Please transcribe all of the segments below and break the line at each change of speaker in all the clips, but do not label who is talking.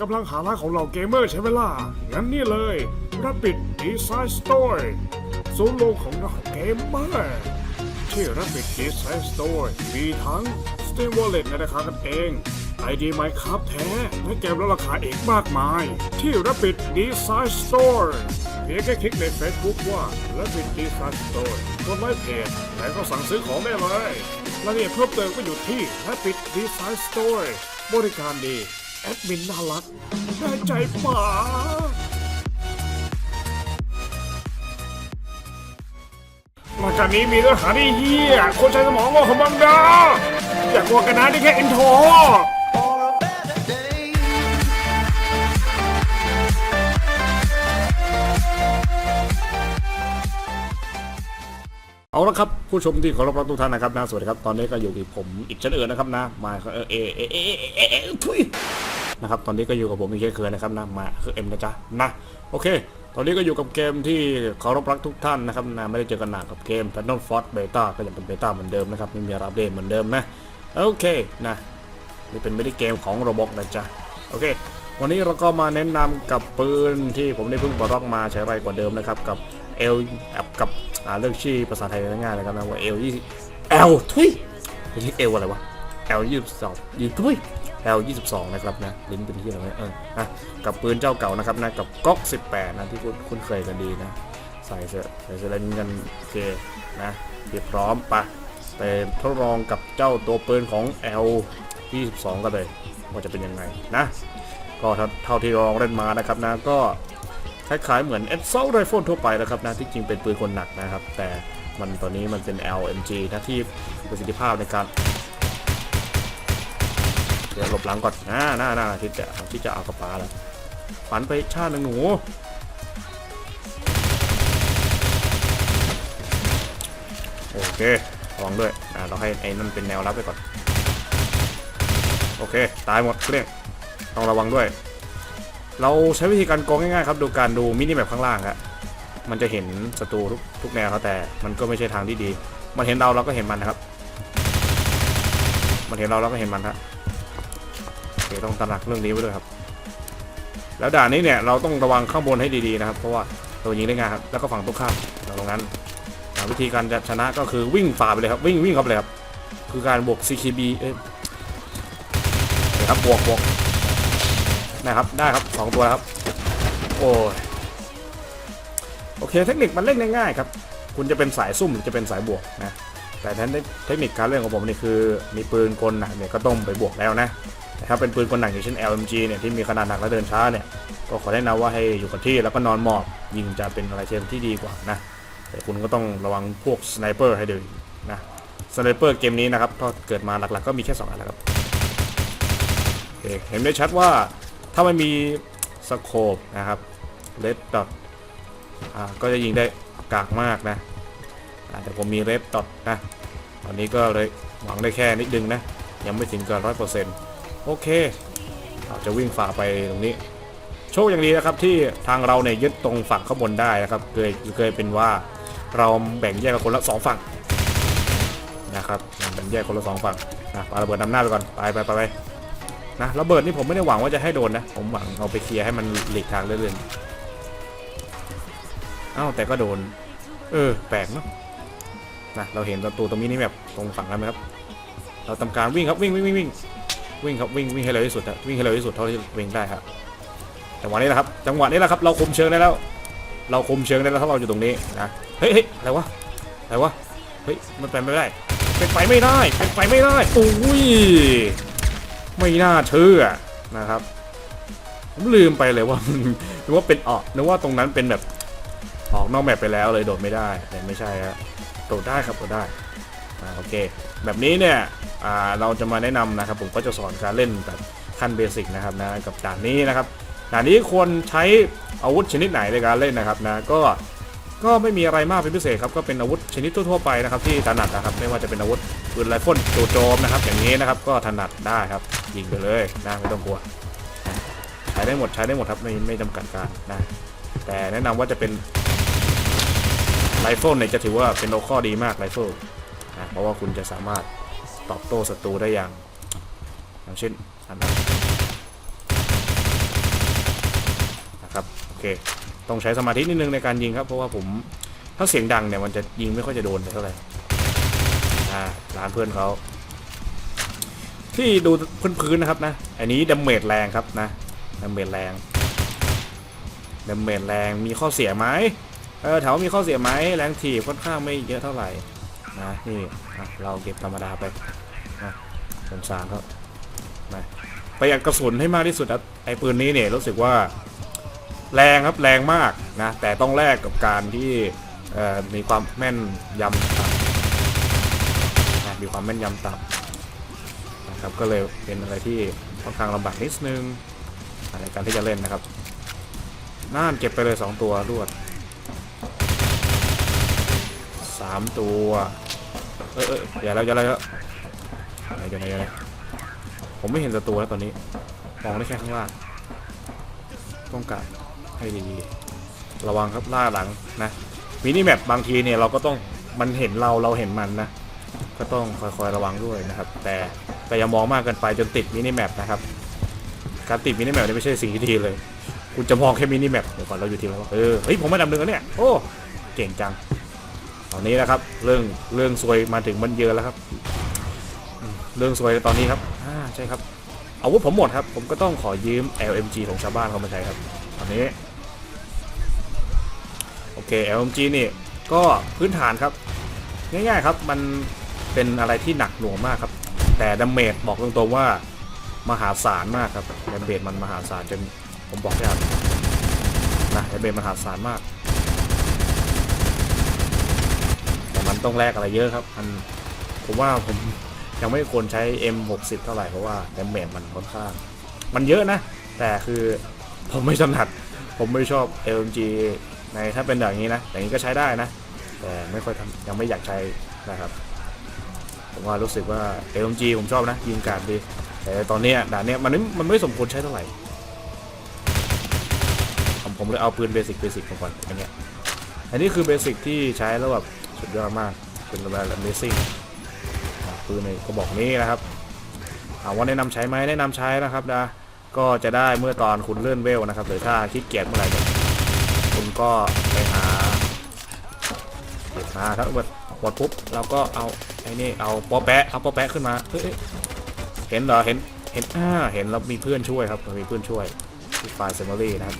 กำลังหาร้านของเราเกมเมอร์ใช่ไหมล่ะ งั้นนี่เลย Rapid Design Store ศูนย์รวมของนักเกมเมอร์ที่ Rapid Design Store มีทั้ง Steam Wallet ในราคากันเอง ID Minecraft แท้และเกมลดราคาอีกมากมาย ที่ Rapid Design Store เพียงแค่คลิกใน Facebook ว่า Rapid Design Store กดไลค์เพจแล้วก็สั่งซื้อของได้เลยรายละเอียดเพิ่มเติมก็อยู่ที่ Rapid Design Store บริการดี แอดมินน่ารักได้ใจป๋ารายการนี้มีเนื้อหาที่เฮี้ยคนใช้สมองโง่ของบังดาอยากกลัวกันนะนี่แค่อินโทรเอาละครับ ผู้ชมที่เคารพรักทุกท่านนะครับนะสวัสดีครับตอนนี้ก็อยู่กับผมอีกเช่นเอิญนะครับนะมาเออเอเอเอเอเอทุยนะครับตอนนี้ก็อยู่กับผมอีกเช่นเคยนะครับนะมาคือเอ็มนะจ๊ะนะโอเค ตอนนี้ก็อยู่กับเกมที่เคารพรักทุกท่านนะครับนะไม่ได้เจอกันหนานกับเกม p a n o n Force Beta ก็ยังเป็นเบต้าเหมือนเดิมนะครับไม่มีอัปเดตเหมือนเดิมนะโอเคนะนี่เป็นไม่ได้เกมของโรบอกนะจ๊ะโอเค วันนี้เราก็มาแนะนำกับปืนที่ผมได้เพิ่งปลดล็อกมาใช้ไรกว่าเดิมนะครับกับ เอลกับเรื่องชื่อภาษาไทยง่ายๆเลยครับนะว่าเอลยี่เอลทุยไม่ใช่เอลอะไรวะเอลยี่สิบสองยี่ทุยเอลยี่สิบสองนะครับนะลิ้นเป็นที่อะไรเออนะกับปืนเจ้าเก่านะครับนะกับก๊อกสิบแปดนะที่คุณคุ้นเคยกันดีนะ ใส่เสื้อใส่เสื้อเล่นกันโอเคนะเตรียมพร้อมไปไปทดลองกับเจ้าตัวปืนของ L 22กันเลยว่าจะเป็นยังไงนะ ก็เท่าที่ลองเล่นมานะครับนะก็ คล้ายๆเหมือน Assault Rifle ทั่วไปนะครับนะที่จริงเป็นปืนคนหนักนะครับ แต่มันตอนนี้มันเป็น LMG นะที่ประสิทธิภาพในการเดี๋ยวหลบหลังก่อนอ่าหน้าหน้าที่จะที่จะเอากระปาแล้วฝันไปชาติหนึ่งหนูโอเคระวังด้วยอ่าเราให้ไอ้นั่นเป็นแนวรับไปก่อน โอเค ตายหมดเกลี้ยงต้องระวังด้วย เราใช้วิธีการกองง่ายๆครับดูการดูมินิแมปข้างล่างครับมันจะเห็นศัตรูทุกทุกแนวครับแต่มันก็ไม่ใช่ทางที่ดี มันเห็นเราเราก็เห็นมันนะครับ มันเห็นเราเราก็เห็นมันครับโอเคต้องตระหนักเรื่องนี้ไว้ด้วยครับ แล้วด่านนี้เนี่ยเราต้องระวังข้างบนให้ดีๆนะครับ เพราะว่าโดนยิงได้ง่ายครับแล้วก็ฝั่งตรงข้ามตรงนั้นวิธีการจะชนะก็คือวิ่งฝ่าไปเลยครับวิ่งวิ่งเข้าไปเลยครับคือการบวก CKB เอ้ยครับบวกบวก นะครับได้ครับสองตัวครับ โอ้ยโอเคเทคนิคมันเล่นง่ายๆครับ คุณจะเป็นสายซุ่มหรือจะเป็นสายบวกนะแต่แทนเทคนิคการเล่นของผมนี่คือมีปืนกลหนักเนี่ยก็ต้องไปบวกแล้วนะแต่ถ้าเป็นปืนกลหนักอย่างเช่น LMG เนี่ยที่มีขนาดหนักและเดินช้าเนี่ยก็ขอแนะนำว่าให้อยู่กับที่แล้วก็นอนหมอบยิงจะเป็นอะไรเที่ดีกว่านะแต่คุณก็ต้องระวังพวกสไนเปอร์ให้ดีนะสไนเปอร์เกมนี้นะครับก็เกิดมาหลักๆ ก็มีแค่2อันนะครับเห็นได้ชัดว่า ถ้าไม่มีสโคปนะครับเลดดอทก็จะยิงได้กากมากนะแต่ผมมีเลดดอทนะตอนนี้ก็เลยหวังได้แค่นิดนึงนะ ยังไม่ถึงเกินร้อยเปอร์เซ็นต์โอเคเราจะวิ่งฝ่าไปตรงนี้ โชคอย่างดีนะครับที่ทางเราเนี่ยยึดตรงฝั่งข้างบนได้นะครับเคยเคยเป็นว่าเราแบ่งแยกกันคนละสองฝั่งนะครับแบ่งแยกคนละสองฝั่งนะปาระเบิดนำหน้าไปก่อนไปไปไปไป นะระเบิดนี่ผมไม่ได้หวังว่าจะให้โดนนะ ผมหวังเอาไปเคลียร์ให้มันหลีกทางเรื่อยๆอ้าวแต่ก็โดน เออ แปลกเนาะนะเราเห็นประตูตรงนี้นี่แบบตรงฝั่งนั้นไหมครับ เราทำการวิ่งครับวิ่งวิ่งวิ่งวิ่งวิ่งครับวิ่งวิ่งให้เร็วที่สุดอะวิ่งให้เร็วที่สุดเท่าที่วิ่งได้ครับจังหวะนี้แหละครับจังหวะนี้แหละครับเราคุมเชิงได้แล้ว เราคุมเชิงได้แล้วถ้าเราอยู่ตรงนี้นะเฮ้ยเฮ้ยอะไรวะอะไรวะเฮ้ยมันเป็นไปไม่ได้เป็นไปไม่ได้เป็นไปไม่ได้โอ้ย ไม่น่าเชื่อนะครับ ผมลืมไปเลยว่านึกว่าเป็นออกนึกว่าตรงนั้นเป็นแบบออกนอกแบบไปแล้วเลยโดดไม่ได้แต่ไม่ใช่ฮะโดดได้ครับโดดได้อ่าโอเค แบบนี้เนี่ยอ่าเราจะมาแนะนำนะครับ ผมก็จะสอนการเล่นแบบขั้นเบสิกนะครับนะกับด่านนี้นะครับด่านนี้ควรใช้อาวุธชนิดไหนในการเล่นนะครับนะก็ ก็ไม่มีอะไรมากเป็นพิเศษครับ ก็เป็นอาวุธชนิดทั่วๆไปนะครับที่ถนัดนะครับ ไม่ว่าจะเป็นอาวุธปืนไรเฟิลจู่โจมนะครับ อย่างนี้นะครับก็ถนัดได้ครับยิงไปเลยนะไม่ต้องกลัวใช้ได้หมดใช้ได้หมดครับไม่ไม่จำกัดการนะแต่แนะนำว่าจะเป็นไรเฟิลเนี่ยจะถือว่าเป็นโอข้อดีมากไรเฟิลนะเพราะว่าคุณจะสามารถตอบโต้ศัตรูได้อย่าง อย่างเช่นอันนั้นเค ต้องใช้สมาธินิดนึงในการยิงครับ เพราะว่าผมถ้าเสียงดังเนี่ยมันจะยิงไม่ค่อยจะโดนเท่าไหร่อ่าร้านเพื่อนเขาที่ดูพื้นๆนะครับนะ อันนี้ดาเมจแรงครับนะดาเมจแรงดาเมจแรงมีข้อเสียไหมเออถวมีข้อเสียไหมแรงถีบค่อนข้างไม่เยอะเท่าไหร่นะนี่เราเก็บธรรมดาไปนะสงสารเขานะประหยัดกระสุนให้มากที่สุดครับไอ้ปืนนี้เนี่ยรู้สึกว่า แรงครับแรงมากนะ แต่ต้องแลกกับการที่มีความแม่นยำต่ำนะมีความแม่นยำต่ำนะครับก็เลยเป็นอะไรที่ค่อนข้างลำบากนิดนึงในการที่จะเล่นนะครับน่านเก็บไปเลย 2 ตัวรวด 3 ตัวเอยเอยอย่าแล้วอย่าแล้วอย่าแล้วอย่าแล้วอย่าแล้วผมไม่เห็นศัตรูแล้วตอนนี้มองได้แค่ข้างล่างต้องการ ให้ดีๆระวังครับล่าหลังนะมินิแมปบางทีเนี่ยเราก็ต้องมันเห็นเราเราเห็นมันนะก็ต้องคอยๆระวังด้วยนะครับ แต่แต่อย่ามองมากเกินไปจนติดมินิแมปนะครับการติดมินิแมปนี่ไม่ใช่สิ่งที่ดีเลย คุณจะมองแค่มินิแมปเดี๋ยวก่อนเราอยู่ทีมแล้วเออเฮ้ยผมไม่ดำเนินแล้วเนี่ยโอ้เก่งจังตอนนี้นะครับ เรื่องเรื่องซวยมาถึงมันเยอะแล้วครับ เรื่องซวยตอนนี้ครับอ่าใช่ครับอาวุธผมหมดครับ ผมก็ต้องขอยืม LMG ของชาวบ้านเขามาใช้ครับ ตอนนี้ LMG นี่ก็พื้นฐานครับง่ายๆครับมันเป็นอะไรที่หนักหน่วงมากครับ แต่ดาเมจบอกตรงๆว่ามหาศาลมากครับดาเมจมันมหาศาลจนผมบอกได้ครับนะดาเมจมหาศาลมาก แต่มันต้องแลกอะไรเยอะครับมันผมว่าผมยังไม่ควรใช้ M60 เท่าไหร่เพราะว่าดาเมจมันค่อนข้าง มันเยอะนะ แต่คือผมไม่ถนัดผมไม่ชอบ LMG ในถ้าเป็นอย่างนี้นะอย่างนี้ก็ใช้ได้นะ แต่ไม่ค่อยทำยังไม่อยากใช้นะครับ ผมว่ารู้สึกว่า LMG ผมชอบนะ ยิงการดี แต่ตอนนี้ด่านเนี้ยมันไม่มันไม่สมควรใช้เท่าไหร่ ผมผมเลยเอาปืนเบสิกเบสิกก่อนอย่างเงี้ยอันนี้คือเบสิกที่ใช้แล้วแบบสุดยอดมากเป็นแบบ Amazing ปืนในกระบอกนี้นะครับถามว่าแนะนำใช้ไหมแนะนำใช้นะครับนะก็จะได้เมื่อตอนคุณเลื่อนเวลนะครับหรือถ้าขี้เกียจเมื่อไหร่ คุณก็ไปหาเก็บมาถ้าเกิดหมดปุ๊บเราก็เอาไอ้นี่เอาปอแปะเอาปอแปะขึ้นมาเฮ้ยเห็นเหรอเห็นเห็นอ่าเห็นแล้วมีเพื่อนช่วยครับเรามีเพื่อนช่วยที่ไฟล์เซมเมอรี่นะครับ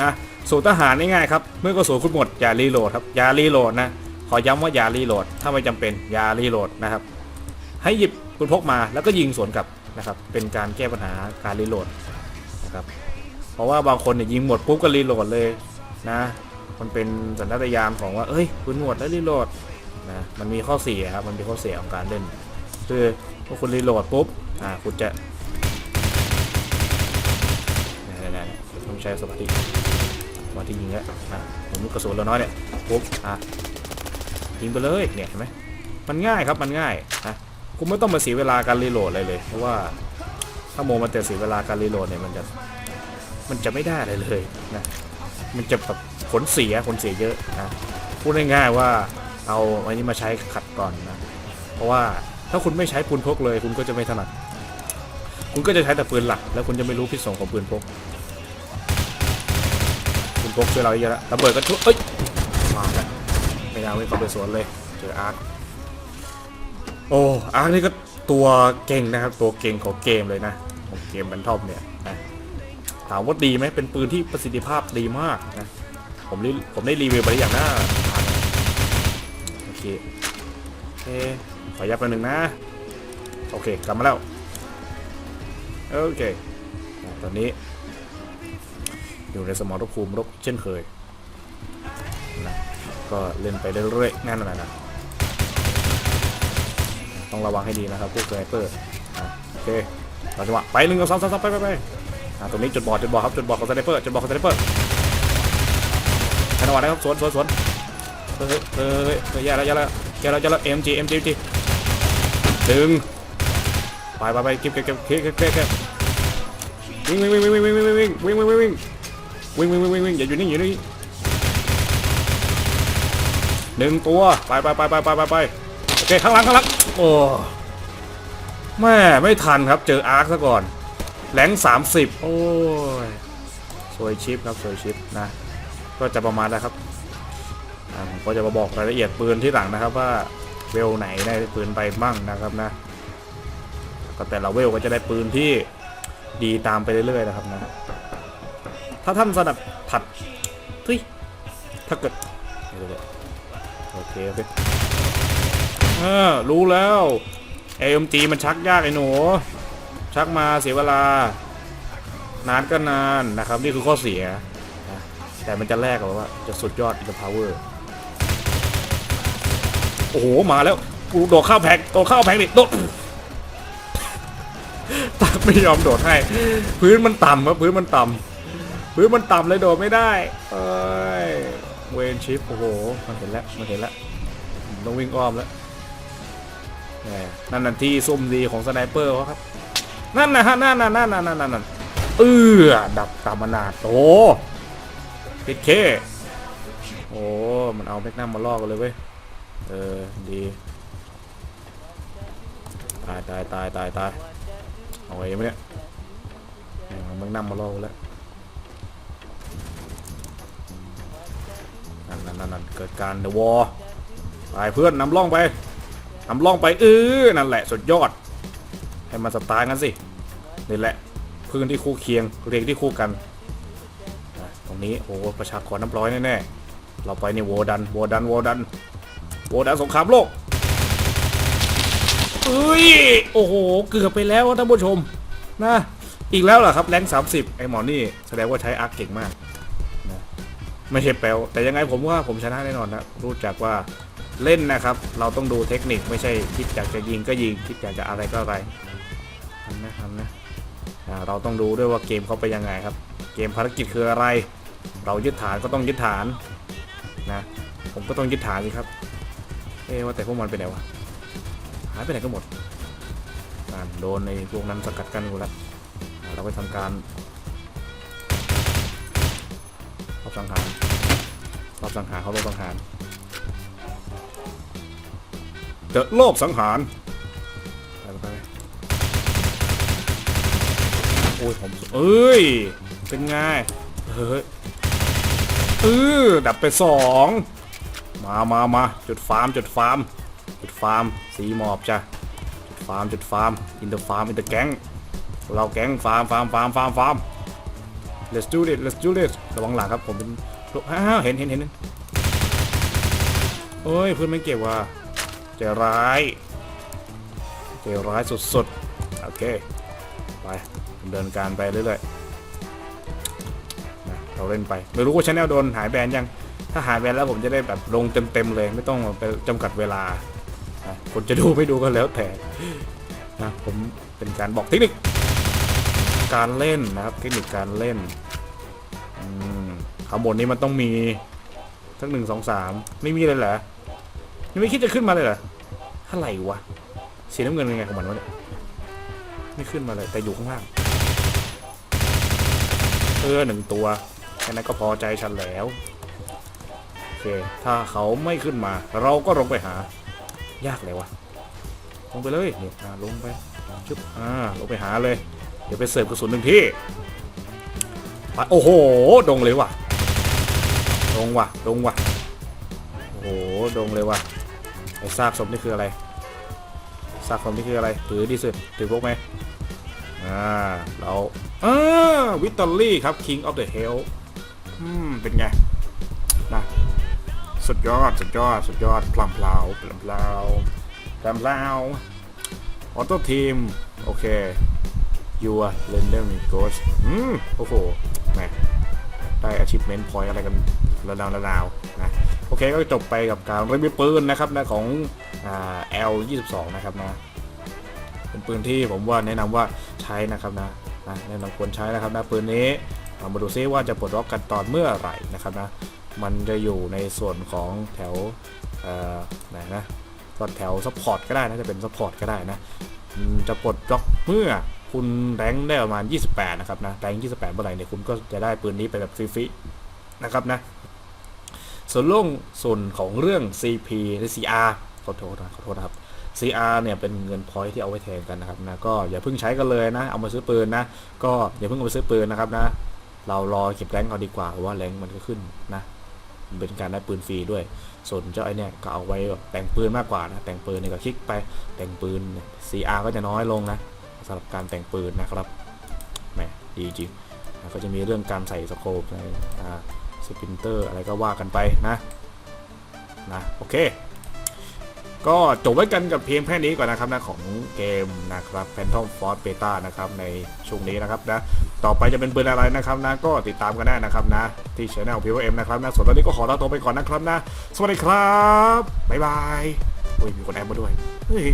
นะสูตรทหารง่ายๆครับเมื่อกระสุนคุณหมดอย่ารีโหลดครับอย่ารีโหลดนะขอย้ำว่าอย่ารีโหลดถ้าไม่จำเป็นอย่ารีโหลดนะครับ ให้หยิบปืนพกมาแล้วก็ยิงสวนกลับนะครับ เป็นการแก้ปัญหาการรีโหลดนะครับเพราะว่าบางคนเนี่ยยิงหมดปุ๊บก็รีโหลดเลย นะ มันเป็นสัญชาตญาณของว่า เอ้ยปืนหมดแล้วรีโหลดนะ มันมีข้อเสียครับ มันมีข้อเสียของการเล่น คือพอคุณรีโหลดปุ๊บ อ่า คุณจะนี่ๆๆต้องใช้สมาธิสมาธิยิงแล้วนะผมลูกกระสุนเราน้อยเนี่ย ปุ๊บ อะยิงไปเลย เนี่ยเห็นไหมมันง่ายครับ มันง่ายนะคุณไม่ต้องมาเสียเวลาการรีโหลดอะไรเลย เพราะว่าถ้าโมมันจะเสียเวลาการรีโหลดเนี่ยมันจะ มันจะไม่ได้อะไรเลยนะ มันจะแบบผลเสียผลเสียเยอะนะพูดง่ายๆว่าเอาอันนี้มาใช้ขัดก่อนนะ เพราะว่าถ้าคุณไม่ใช้ปืนพกเลย คุณก็จะไม่ถนัด คุณก็จะใช้แต่ปืนหลัก แล้วคุณจะไม่รู้พิษสงของปืนพกปืนพกช่วยเราเยอะแล้วระเบิดก็ช่วยเอ้ยมาแล้วไม่น่าไม่เข้าไปสวนเลยเจออาร์คโอ้อาร์คนี่ก็ตัวเก่งนะครับ ตัวเก่งของเกมเลยนะของเกมแบนทอมเนี่ยนะ ถามว่าดีไหมเป็นปืนที่ประสิทธิภาพดีมากนะผมผมได้รีวิวไปอยังนะอ่านโอเคโอเคขอยับไปหนึ่งนะ โอเคกลับมาแล้วโอเคตอนนี้ อยู่ในสมรภูมิรบเช่นเคยนะก็เล่นไปเรื่อยๆนั่นแหละนะต้องระวังให้ดีนะครับพวกสไนเปอร์โอเคเราจังหวะไปหนึ่งสองสามสามไปไปไป อะตรงนี้จุดบอดจุดบอดครับจุดบอดของสไนเปอร์จุดบอดของสไนเปอร์จังหวะนะครับสวนสวนสวนเฮ้ยเฮ้ยเฮ้ยเฮ้ยแย่แล้วแย่แล้วแย่แล้วแย่แล้วเอ็มจีเอ็มจีจีดึงไปไปไปเก็บเก็บเก็บเก็บเก็บเก็บเก็บวิ่งวิ่งวิ่งวิ่งวิ่งวิ่งวิ่งวิ่งวิ่งวิ่งวิ่งวิ่งวิ่งวิ่งวิ่งวิ่งอย่าอยู่นิ่งอยู่นิ่งหนึ่งตัวไปไปไปไปไปไปไปโอเคข้างหลังข้างหลังโอ้แม่ไม่ทันครับเจออาร์คซะก่อน แหลง30 โอ้ย สวยชิปครับ สวยชิปนะ ก็จะประมาณนั้นครับผมก็จะมาบอกรายละเอียดปืนที่หลังนะครับว่าเวลไหนได้ปืนไปมั่งนะครับนะก็แต่ละเวลก็จะได้ปืนที่ดีตามไปเรื่อยๆนะครับนะ ถ้าท่านสนับผัดเฮ้ยถ้าเกิดโอเคโอเคเออรู้แล้ว AMG มันชักยากไอ้หนู ชักมาเสียเวลา นานก็นานนะครับ นี่คือข้อเสียนะแต่มันจะแลกกับว่าจะสุดยอดอินเตอร์พาวเวอร์โอ้โห มาแล้วกูโดดข้าแพ็กโดดข้าแพ็กดิโดดตักไม่ยอมโดดให้ พื้นมันต่ำครับพื้นมันต่ำพื้นมันต่ำเลยโดดไม่ได้ เอ้ยเวนชิปโอ้โห มันเห็นแล้วมันเห็นแล้วต้องวิ่งอ้อมแล้วนั่นน่ะที่ซุ่มดีของสไนเปอร์เขาครับ นั่นนะฮะนั่นน่ะนั่นนะนั่นนั่นเออดับตามนาโอ้พิดเคโอ้มันเอาแมกนัมมาล่อกันเลยเว้ยเออดีตายตายตายตายตายเอาไว้ไหมเนี่ยเอาแมกนัมมาล่อกันแล้วนั่นนั่นนั่นเกิดการเดอะวอลไปเพื่อนนำล่องไปนำล่องไปเออนั่นแหละสุดยอด ให้มันสตาร์กันสินี่แหละพื้นที่คู่เคียงเรียงที่คู่กัน ตรงนี้โอ้โหประชากรน้ำร้อยแน่ๆเราไปในโวดันโวดันโวดันโวดันสงครามโลกเอ้ยโอ้โหเกือบไปแล้วท่านผู้ชมนะอีกแล้วเหรอครับแรง30 ไอหมอนี่แสดงว่าใช้อาร์คเก่งมากนะไม่ใช่แปลวแต่ยังไงผมว่าผมชนะแน่นอนนะรู้จักว่าเล่นนะครับ เราต้องดูเทคนิคไม่ใช่คิดอยากจะยิงก็ยิงคิดอยากจะอะไรก็อะไร นะทำนะเราต้องดูด้วยว่าเกมเขาไปยังไงครับ เกมภารกิจคืออะไร เรายึดฐานก็ต้องยึดฐานนะผมก็ต้องยึดฐานสิครับ เอ๊ว่าแต่พวกมันไปไหนวะหายไปไหนก็หมดโดนในพวกนั้นสกัดกันกูแล้วเราไปทำการรอบสังหารรอบสังหารเขารอบสังหารเดอะรอบสังหาร อ้ยผมเอ้ย เป็นไงเฮ้ยเออดับไปสองมามามาจุดฟาร์มจุดฟาร์มจุดฟาร์มสีหมอบจ้ะจุดฟาร์มจุดฟาร์มอินเตอร์ฟาร์มอินเตอร์แก๊งเราแก๊งฟาร์มฟาร์มฟาร์มฟาร์มฟาร์ม let's do this let's do this ระวังหลังครับผมเป็นอ้าวเห็นเห็นเห็นโอ้ยเพื่อนไม่เก็บว่ะใจร้ายใจร้ายสุดๆโอเค ดำเดินการไปเรื่อยๆนะเราเล่นไป ไม่รู้ว่าชาแนลโดนหายแบนยัง ถ้าหายแบนแล้วผมจะได้แบบลงเต็มๆเลย ไม่ต้องไปจำกัดเวลาคนจะดูไม่ดูก็แล้วแต่นะผมเป็นการบอกเทคนิค การเล่นนะครับเทคนิคการเล่นข้างบนนี้มันต้องมีทั้งหนึ่งสองสามไม่มีเลยเหรอยังไม่คิดจะขึ้นมาเลยเหรอเท่าไหร่วะสีน้ำเงินเป็นไงของมันวะเนี่ยไม่ขึ้นมาเลยแต่อยู่ข้างล่าง เออหนึ่งตัว แค่นั้นก็พอใจฉันแล้ว โอเค ถ้าเขาไม่ขึ้นมา เราก็ลงไปหา ยากเลยวะลงไปเลยเนี่ยอาลงไปชุบอ่าลงไปหาเลย เดี๋ยวไปเสิร์ฟกระสุนหนึ่งที่ไปโอ้โห ดงเลยว่ะ ดงว่ะ ดงว่ะ โอ้โห ดงเลยว่ะ ไอ้ซากศพนี่คืออะไร ซากศพนี่คืออะไร ถือดีสุด ถือพวกไหมอ่า เรา อ่าวิตตอรี่ครับ King of the Hell อืม เป็นไง นะ สุดยอด สุดยอด สุดยอดพลัมพลาวพลัมพลาวพลัมพลาวออโต้ทีม โอเคยูอะเลนเดอร์มีโกสอืม โอ้โหแหมได้ achievement point อะไรกันระดาวระดาวนะ โอเคก็จบไปกับการรีวิวปืนนะครับนะของอ่า L22 นะครับนะ เป็นปืนที่ผมว่าแนะนำว่าใช้นะครับนะ นะแนะนำควรใช้นะครับนะปืนนี้ามาดูซิว่าจะปลดล็อกกันตอนเมื่อไหร่นะครับนะมันจะอยู่ในส่วนของแถวไหนนะก็แถวซัพพอร์ตก็ได้นะจะเป็นซัพพอร์ตก็ได้นะจะปลดล็อกเมื่อคุณแรงค์ได้ประมาณ 28 นะครับนะแรงค์28 เมื่อไหร่เนี่ยคุณก็จะได้ปืนนี้ไปแบบฟรีๆนะครับนะส่วนเรื่องส่วนของเรื่อง CP หรือ CR ขอโทษนะขอโทษนะครับ CR เนี่ยเป็นเงินพอยที่เอาไว้แทนกันนะครับนะก็อย่าเพิ่งใช้กันเลยนะ เอามาซื้อปืนนะ ก็อย่าเพิ่งเอาไปซื้อปืนนะครับนะ เรารอเก็บแรงก์เอาดีกว่าเพราะว่าแรงมันก็ขึ้นนะเป็นการได้ปืนฟรีด้วย ส่วนเจ้าไอเนี่ยก็เอาไว้แบบแต่งปืนมากกว่านะ แต่งปืนเนี่ยก็คลิกไปแต่งปืน CR ก็จะน้อยลงนะสำหรับการแต่งปืนนะครับแหมดีจริงนะก็จะมีเรื่องการใส่สโคปในอ่าสปินเตอร์อะไรก็ว่ากันไปนะนะโอเค ก็จบไว้กันกับเพียงแค่นี้ก่อนนะครับนะของเกมนะครับ Phantom Force Beta นะครับในช่วงนี้นะครับนะต่อไปจะเป็นปืนอะไรนะครับนะก็ติดตามกันได้นะครับนะ ที่ช anel PVM นะครับนะส่วนตอนนี้ก็ขอลาตัวไปก่อนนะครับนะ สวัสดีครับ บ๊ายบายโอ้ยมีคนแอบมาด้วยเฮ้ย